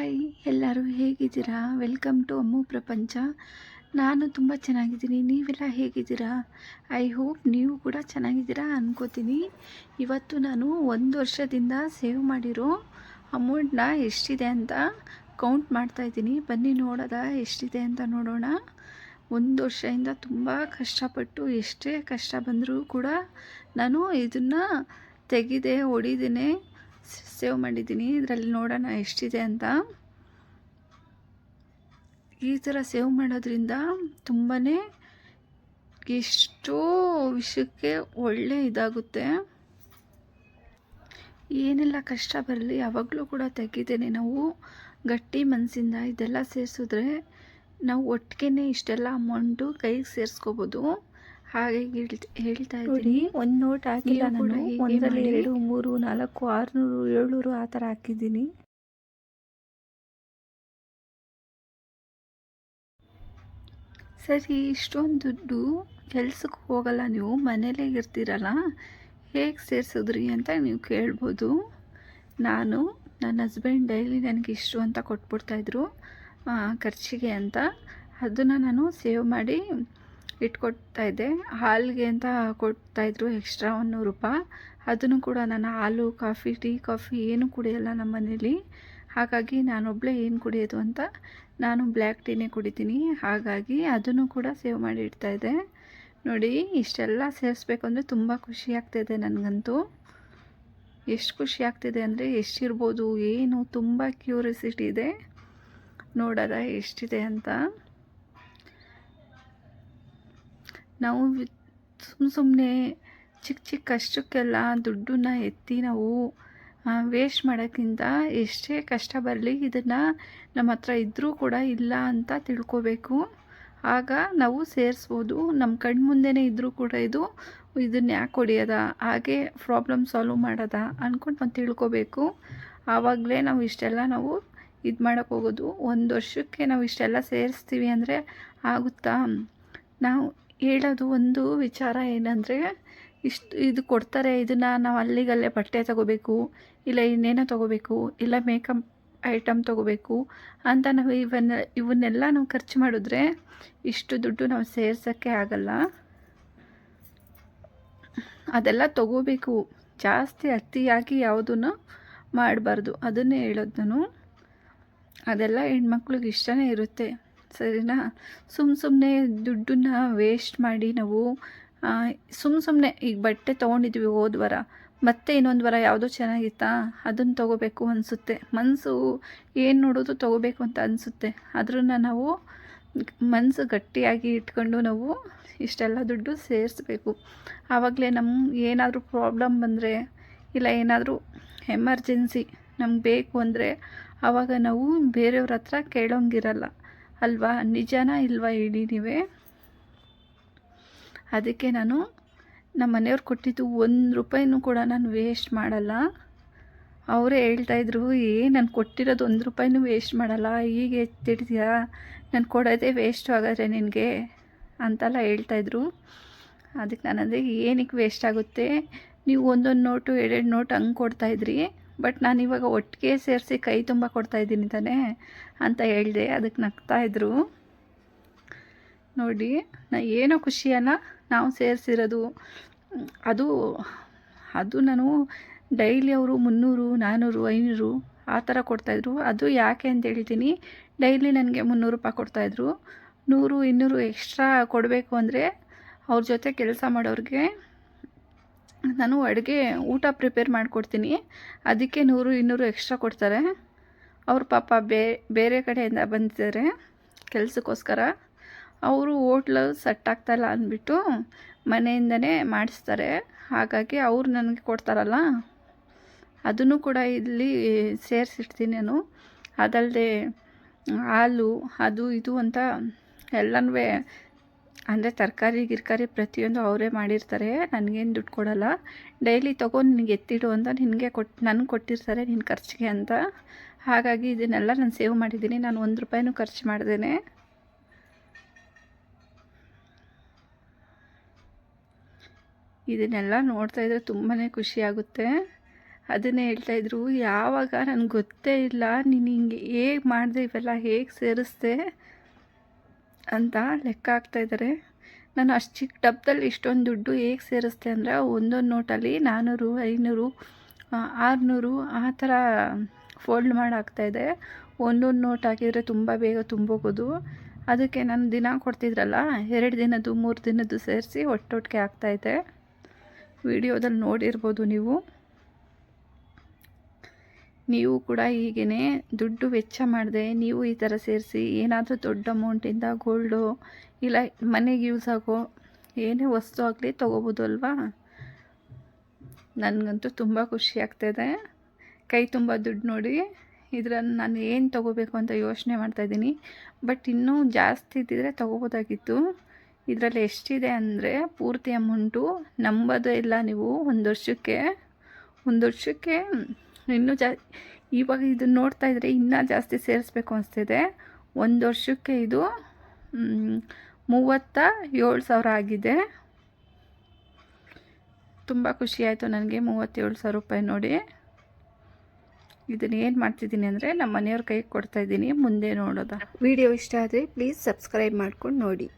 Hi, ಎಲ್ಲರೂ ಹೇಗಿದ್ದೀರಾ? Welcome to ಅಮ್ಮು ಪ್ರಪಂಚ. ನಾನು ತುಂಬ ಚೆನ್ನಾಗಿದ್ದೀನಿ. ನೀವೆಲ್ಲ ಹೇಗಿದ್ದೀರಾ? ಐ ಹೋಪ್ ನೀವು ಕೂಡ ಚೆನ್ನಾಗಿದ್ದೀರಾ ಅನ್ಕೋತೀನಿ. ಇವತ್ತು ನಾನು ಒಂದು ವರ್ಷದಿಂದ ಸೇವ್ ಮಾಡಿರೋ ಅಮೌಂಟ್ನ ಎಷ್ಟಿದೆ ಅಂತ ಕೌಂಟ್ ಮಾಡ್ತಾಯಿದ್ದೀನಿ ಬನ್ನಿ ನೋಡೋದ ಎಷ್ಟಿದೆ ಅಂತ ನೋಡೋಣ. ಒಂದು ವರ್ಷದಿಂದ ತುಂಬ ಕಷ್ಟಪಟ್ಟು ಎಷ್ಟೇ ಕಷ್ಟ ಬಂದರೂ ಕೂಡ ನಾನು ಇದನ್ನು ತೆಗೆದೆ ಹೊಡಿದೇನೆ ಸೇವ್ ಮಾಡಿದ್ದೀನಿ. ಇದರಲ್ಲಿ ನೋಡೋಣ ಎಷ್ಟಿದೆ ಅಂತ. ಈ ಥರ ಸೇವ್ ಮಾಡೋದ್ರಿಂದ ತುಂಬಾ ಎಷ್ಟೋ ವಿಷಯಕ್ಕೆ ಒಳ್ಳೆ ಇದಾಗುತ್ತೆ. ಏನೆಲ್ಲ ಕಷ್ಟ ಬರಲಿ ಯಾವಾಗಲೂ ಕೂಡ ತೆಗಿದ್ದೇನೆ ನಾವು ಗಟ್ಟಿ ಮನಸ್ಸಿಂದ ಇದೆಲ್ಲ ಸೇರಿಸಿದ್ರೆ ನಾವು ಒಟ್ಟಿಗೆ ಇಷ್ಟೆಲ್ಲ ಅಮೌಂಟು ಕೈಗೆ ಸೇರಿಸ್ಕೋಬೋದು. ಹಾಗೆ ಹೇಳ್ತ ಇದ್ದೀನಿ. ಒಂದು ನೋಟ್ ಹಾಕಿಲ್ಲ ನಾನು. ಒಂದರಲ್ಲಿ. ಎರಡು ಮೂರು ನಾಲ್ಕು ಆರುನೂರು ಏಳ್ನೂರು ಆ ಥರ ಹಾಕಿದ್ದೀನಿ. ಸರಿ ಇಷ್ಟೊಂದು ದುಡ್ಡು ಕೆಲ್ಸಕ್ಕೆ ಹೋಗಲ್ಲ ನೀವು ಮನೇಲೇ ಇರ್ತೀರಲ್ಲ ಹೇಗೆ ಸೇರಿಸಿದ್ರಿ ಅಂತ ನೀವು ಕೇಳ್ಬೋದು. ನಾನು ನನ್ನ ಹಸ್ಬೆಂಡ್ ಡೈಲಿ ನನಗೆ ಇಷ್ಟು ಅಂತ ಕೊಟ್ಬಿಡ್ತಾಯಿದ್ರು ಖರ್ಚಿಗೆ ಅಂತ. ಅದನ್ನು ನಾನು ಸೇವ್ ಮಾಡಿ ಇಟ್ಕೊಡ್ತಾ ಇದ್ದೆ. ಹಾಲಿಗೆ ಅಂತ ಕೊಡ್ತಾಯಿದ್ರು ಎಕ್ಸ್ಟ್ರಾ ಒಂದು ನೂರು ರೂಪಾಯಿ. ಅದನ್ನು ಕೂಡ ನಾನು ಹಾಲು ಕಾಫಿ ಟೀ ಕಾಫಿ ಏನು ಕುಡಿಯಲ್ಲ ನಮ್ಮ ಮನೇಲಿ. ಹಾಗಾಗಿ ನಾನೊಬ್ಬಳೇ ಏನು ಕುಡಿಯೋದು ಅಂತ ನಾನು ಬ್ಲ್ಯಾಕ್ ಟೀನೇ ಕುಡಿತೀನಿ. ಹಾಗಾಗಿ ಅದನ್ನು ಕೂಡ ಸೇವ್ ಮಾಡಿ ಇಡ್ತಾ ಇದ್ದೆ. ನೋಡಿ, ಇಷ್ಟೆಲ್ಲ ಸೇರಿಸ್ಬೇಕು ಅಂದರೆ ತುಂಬ ಖುಷಿ ಆಗ್ತಾಯಿದೆ ನನಗಂತೂ. ಎಷ್ಟು ಖುಷಿ ಆಗ್ತಿದೆ ಅಂದರೆ ಎಷ್ಟಿರ್ಬೋದು, ಏನು ತುಂಬ ಕ್ಯೂರಿಯಾಸಿಟಿ ಇದೆ. ನೋಡೋದ ಎಷ್ಟಿದೆ ಅಂತ. ನಾವು ಸುಮ್ಮ ಸುಮ್ಮನೆ ಚಿಕ್ಕ ಚಿಕ್ಕ ಕಷ್ಟಕ್ಕೆಲ್ಲ ದುಡ್ಡನ್ನ ಎತ್ತಿ ನಾವು ವೇಸ್ಟ್ ಮಾಡೋಕ್ಕಿಂತ ಎಷ್ಟೇ ಕಷ್ಟ ಬರಲಿ ಇದನ್ನು ನಮ್ಮ ಹತ್ರ ಇದ್ದರೂ ಕೂಡ ಇಲ್ಲ ಅಂತ ತಿಳ್ಕೊಬೇಕು. ಆಗ ನಾವು ಸೇರಿಸ್ಬೋದು. ನಮ್ಮ ಕಣ್ಣು ಮುಂದೆನೇ ಇದ್ದರೂ ಕೂಡ ಇದು ಇದನ್ನ ಯಾಕೆ ಹೊಡೆಯೋದ? ಹಾಗೆ ಪ್ರಾಬ್ಲಮ್ ಸಾಲ್ವ್ ಮಾಡೋದ ಅಂದ್ಕೊಂಡು ನಾವು ತಿಳ್ಕೊಬೇಕು. ಆವಾಗಲೇ ನಾವು ಇಷ್ಟೆಲ್ಲ ನಾವು ಇದು ಮಾಡೋಕ್ಕೆ ಹೋಗೋದು. ಒಂದು ವರ್ಷಕ್ಕೆ ನಾವು ಇಷ್ಟೆಲ್ಲ ಸೇರಿಸ್ತೀವಿ ಅಂದರೆ ಆಗುತ್ತಾ? ನಾವು ಹೇಳೋದು ಒಂದು ವಿಚಾರ ಏನಂದರೆ, ಇಷ್ಟು ಇದು ಕೊಡ್ತಾರೆ, ಇದನ್ನು ನಾವು ಅಲ್ಲಿಗಲ್ಲೇ ಬಟ್ಟೆ ತಗೋಬೇಕು, ಇಲ್ಲ ಇನ್ನೇನೋ ತಗೋಬೇಕು, ಇಲ್ಲ ಮೇಕಪ್ ಐಟಮ್ ತಗೋಬೇಕು ಅಂತ ನಾವು ಇವನ್ನ, ಇವನ್ನೆಲ್ಲ ನಾವು ಖರ್ಚು ಮಾಡಿದ್ರೆ ಇಷ್ಟು ದುಡ್ಡು ನಾವು ಸೇರ್ಸೋಕ್ಕೆ ಆಗಲ್ಲ. ಅದೆಲ್ಲ ತಗೋಬೇಕು. ಜಾಸ್ತಿ ಅತಿಯಾಗಿ ಯಾವುದನ್ನು ಮಾಡಬಾರ್ದು. ಅದನ್ನೇ ಹೇಳೋದು ನಾನು. ಅದೆಲ್ಲ ಹೆಣ್ಮಕ್ಳಿಗೆ ಇಷ್ಟನೇ ಇರುತ್ತೆ. ಸರಿನಾ? ಸುಮ್ಮ ಸುಮ್ಮನೆ ದುಡ್ಡನ್ನ ವೇಸ್ಟ್ ಮಾಡಿ ನಾವು ಸುಮ್ಮ ಸುಮ್ಮನೆ ಈಗ ಬಟ್ಟೆ ತೊಗೊಂಡಿದ್ವಿ ಹೋದ ವಾರ, ಮತ್ತೆ ಇನ್ನೊಂದು ವಾರ ಯಾವುದೋ ಚೆನ್ನಾಗಿತ್ತಾ? ಅದನ್ನು ತೊಗೋಬೇಕು ಅನಿಸುತ್ತೆ. ಮನಸ್ಸು ಏನು ನೋಡೋದು ತೊಗೋಬೇಕು ಅಂತ ಅನಿಸುತ್ತೆ. ಅದನ್ನು ನಾವು ಮನಸ್ಸು ಗಟ್ಟಿಯಾಗಿ ಇಟ್ಕೊಂಡು ನಾವು ಇಷ್ಟೆಲ್ಲ ದುಡ್ಡು ಸೇರಿಸ್ಬೇಕು. ಆವಾಗಲೇ ನಮ್ಮ ಏನಾದರೂ ಪ್ರಾಬ್ಲಮ್ ಬಂದರೆ, ಇಲ್ಲ ಏನಾದರೂ ಎಮರ್ಜೆನ್ಸಿ ನಮ್ಗೆ ಬೇಕು ಅಂದರೆ, ಆವಾಗ ನಾವು ಬೇರೆಯವ್ರ ಹತ್ರ ಕೇಳೋಂಗಿರಲ್ಲ. ಅಲ್ವಾ? ನಿಜನ ಇಲ್ವಾ ಹೇಳಿ ನೀವೇ? ಅದಕ್ಕೆ ನಾನು ನಮ್ಮ ಮನೆಯವ್ರು ಕೊಟ್ಟಿದ್ದು ಒಂದು ರೂಪಾಯಿನೂ ಕೂಡ ನಾನು ವೇಸ್ಟ್ ಮಾಡಲ್ಲ. ಅವರೇ ಹೇಳ್ತಾಯಿದ್ರು ಏ, ನಾನು ಕೊಟ್ಟಿರೋದು ಒಂದು ರೂಪಾಯಿನೂ ವೇಸ್ಟ್ ಮಾಡಲ್ಲ. ಈಗ ಎತ್ತಿಡ್ತೀಯಾ? ನಾನು ಕೊಡೋದೇ ವೇಸ್ಟು ಆಗಾದರೆ ನಿನಗೆ? ಅಂತೆಲ್ಲ ಹೇಳ್ತಾಯಿದ್ರು ಅದಕ್ಕೆ ನಾನು ಅಂದರೆ ಏನಕ್ಕೆ ವೇಸ್ಟ್ ಆಗುತ್ತೆ? ನೀವು ಒಂದೊಂದು ನೋಟು ಎರಡೆರಡು ನೋಟು ಹಂಗೆ ಕೊಡ್ತಾಯಿದ್ರಿ ಬಟ್ ನಾನು ಇವಾಗ ಒಟ್ಟಿಗೆ ಸೇರಿಸಿ ಕೈ ತುಂಬ ಕೊಡ್ತಾಯಿದ್ದೀನಿ ತಾನೇ ಅಂತ ಹೇಳಿದೆ, ಅದಕ್ಕೆ ನಗ್ತಾಯಿದ್ರು ನೋಡಿ, ನಾ ಏನೋ ಖುಷಿಯನ್ನ ನಾವು ಸೇರಿಸಿರೋದು. ಅದು ಅದು ನಾನು ಡೈಲಿ ಅವರು ಮುನ್ನೂರು ನಾನ್ನೂರು ಐನೂರು ಆ ಥರ ಕೊಡ್ತಾಯಿದ್ರು ಅದು ಯಾಕೆ ಅಂತ ಹೇಳ್ತೀನಿ, ಡೈಲಿ ನನಗೆ ಮುನ್ನೂರು ರೂಪಾಯಿ ಕೊಡ್ತಾಯಿದ್ರು ನೂರು, ಇನ್ನೂರು ಎಕ್ಸ್ಟ್ರಾ ಕೊಡಬೇಕು ಅಂದರೆ ಅವ್ರ ಜೊತೆ ಕೆಲಸ ಮಾಡೋರಿಗೆ ನಾನು ಅಡುಗೆ ಊಟ ಪ್ರಿಪೇರ್ ಮಾಡಿಕೊಡ್ತೀನಿ. ಅದಕ್ಕೆ ನೂರು ಇನ್ನೂರು ಎಕ್ಸ್ಟ್ರಾ ಕೊಡ್ತಾರೆ. ಅವ್ರ ಪಾಪ ಬೇರೆ ಕಡೆಯಿಂದ ಬಂದಿದ್ದಾರೆ ಕೆಲಸಕ್ಕೋಸ್ಕರ. ಅವರು ಹೋಟ್ಲು ಸೆಟ್ ಆಗ್ತಾಯಿಲ್ಲ ಅಂದ್ಬಿಟ್ಟು ಮನೆಯಿಂದನೇ ಮಾಡಿಸ್ತಾರೆ. ಹಾಗಾಗಿ ಅವ್ರು ನನಗೆ ಕೊಡ್ತಾರಲ್ಲ, ಅದನ್ನು ಕೂಡ ಇಲ್ಲಿ ಸೇರಿಸಿಡ್ತೀನಿ ನಾನು. ಅದಲ್ಲದೆ ಹಾಲು ಅದು, ಇದು ಅಂತ ಎಲ್ಲನೂ ಅಂದರೆ ತರಕಾರಿ, ಗಿರ್ಕಾರಿ ಪ್ರತಿಯೊಂದು ಅವರೇ ಮಾಡಿರ್ತಾರೆ. ನನಗೇನು ದುಡ್ಡು ಕೊಡಲ್ಲ. ಡೈಲಿ ತೊಗೊಂಡು ನಿನಗೆ ಎತ್ತಿಡು ಅಂತ ನಿನಗೆ ಕೊಟ್ಟು ನನಗೆ ಕೊಟ್ಟಿರ್ತಾರೆ ನಿನ್ನ ಖರ್ಚಿಗೆ ಅಂತ. ಹಾಗಾಗಿ ಇದನ್ನೆಲ್ಲ ನಾನು ಸೇವ್ ಮಾಡಿದ್ದೀನಿ. ನಾನು ಒಂದು ರೂಪಾಯಿನೂ ಖರ್ಚು ಮಾಡ್ದೇನೆ. ಇದನ್ನೆಲ್ಲ ನೋಡ್ತಾ ಇದ್ರೆ ತುಂಬಾ ಖುಷಿಯಾಗುತ್ತೆ ಅದನ್ನೇ ಹೇಳ್ತಾಯಿದ್ರು ಯಾವಾಗ ನನಗೆ ಗೊತ್ತೇ ಇಲ್ಲ. ನೀನು ಹಿಂಗೆ ಹೇಗೆ ಮಾಡಿದೆ ಇವೆಲ್ಲ, ಹೇಗೆ ಸೇರಿಸ್ದೆ? ಅಂತ ಲೆಕ್ಕ ಹಾಕ್ತಾಯಿದ್ದಾರೆ ನಾನು ಅಷ್ಟು ಚಿಕ್ಕ ಡಬ್ಬದಲ್ಲಿ ಇಷ್ಟೊಂದು ದುಡ್ಡು ಹೇಗೆ ಸೇರಿಸ್ತೆ ಅಂದರೆ ಒಂದೊಂದು ನೋಟಲ್ಲಿ ನಾನ್ನೂರು ಐನೂರು ಆರುನೂರು ಆ ಥರ ಫೋಲ್ಡ್ ಮಾಡಿ ಹಾಕ್ತಾಯಿದ್ದೆ ಒಂದೊಂದು ನೋಟ್ ಹಾಕಿದರೆ ತುಂಬ ಬೇಗ ತುಂಬೋಗೋದು. ಅದಕ್ಕೆ ನಾನು ದಿನ ಕೊಡ್ತಿದ್ರಲ್ಲ, ಎರಡು ದಿನದ್ದು, ಮೂರು ದಿನದ್ದು ಸೇರಿಸಿ ಒಟ್ಟೊಟ್ಟಿಗೆ ಹಾಕ್ತಾಯಿದ್ದೆ ವಿಡಿಯೋದಲ್ಲಿ ನೋಡಿರ್ಬೋದು ನೀವು. ನೀವು ಕೂಡ ಹೀಗೇ ದುಡ್ಡು ವೆಚ್ಚ ಮಾಡಿದೆ, ನೀವು ಈ ಥರ ಸೇರಿಸಿ, ಏನಾದರೂ ದೊಡ್ಡ ಅಮೌಂಟಿಂದ ಗೋಲ್ಡು ಇಲ್ಲ ಮನೆಗೆ ಯೂಸ್ ಆಗೋ ಏನೇ ವಸ್ತು ಆಗಲಿ ತೊಗೋಬೋದು ಅಲ್ವಾ? ನನಗಂತೂ ತುಂಬ ಖುಷಿ ಆಗ್ತಾಯಿದೆ ಕೈ ತುಂಬ ದುಡ್ಡು ನೋಡಿ, ಇದರಲ್ಲಿ ನಾನು ಏನು ತೊಗೋಬೇಕು ಅಂತ ಯೋಚನೆ ಮಾಡ್ತಾಯಿದ್ದೀನಿ ಬಟ್ ಇನ್ನೂ ಜಾಸ್ತಿ ಇದ್ದಿದ್ರೆ ತೊಗೋಬೋದಾಗಿತ್ತು. ಇದರಲ್ಲಿ ಎಷ್ಟಿದೆ ಅಂದರೆ ಪೂರ್ತಿ ಅಮೌಂಟು ನಂಬೋದು ಇಲ್ಲ ನೀವು. ಒಂದು ವರ್ಷಕ್ಕೆ ಒಂದು ವರ್ಷಕ್ಕೆ ಇನ್ನೂ ಜಾ, ಇವಾಗ ಇದನ್ನ ನೋಡ್ತಾ ಇದ್ರೆ ಇನ್ನೂ ಜಾಸ್ತಿ ಸೇರಿಸ್ಬೇಕು ಅನಿಸ್ತಿದೆ. ಒಂದು ವರ್ಷಕ್ಕೆ ಇದು ಮೂವತ್ತ ಏಳು ಸಾವಿರ ಆಗಿದೆ. ತುಂಬ ಖುಷಿ ಆಯಿತು ನನಗೆ ಮೂವತ್ತೇಳು ಸಾವಿರ ರೂಪಾಯಿ ನೋಡಿ. ಇದನ್ನು ಏನು ಮಾಡ್ತಿದ್ದೀನಿ ಅಂದರೆ ನಮ್ಮ ಮನೆಯವ್ರ ಕೈಗೆ ಕೊಡ್ತಾಯಿದ್ದೀನಿ ಮುಂದೆ ನೋಡೋದ. ವಿಡಿಯೋ ಇಷ್ಟ ಆದರೆ ಪ್ಲೀಸ್ ಸಬ್ಸ್ಕ್ರೈಬ್ ಮಾಡ್ಕೊಂಡು ನೋಡಿ.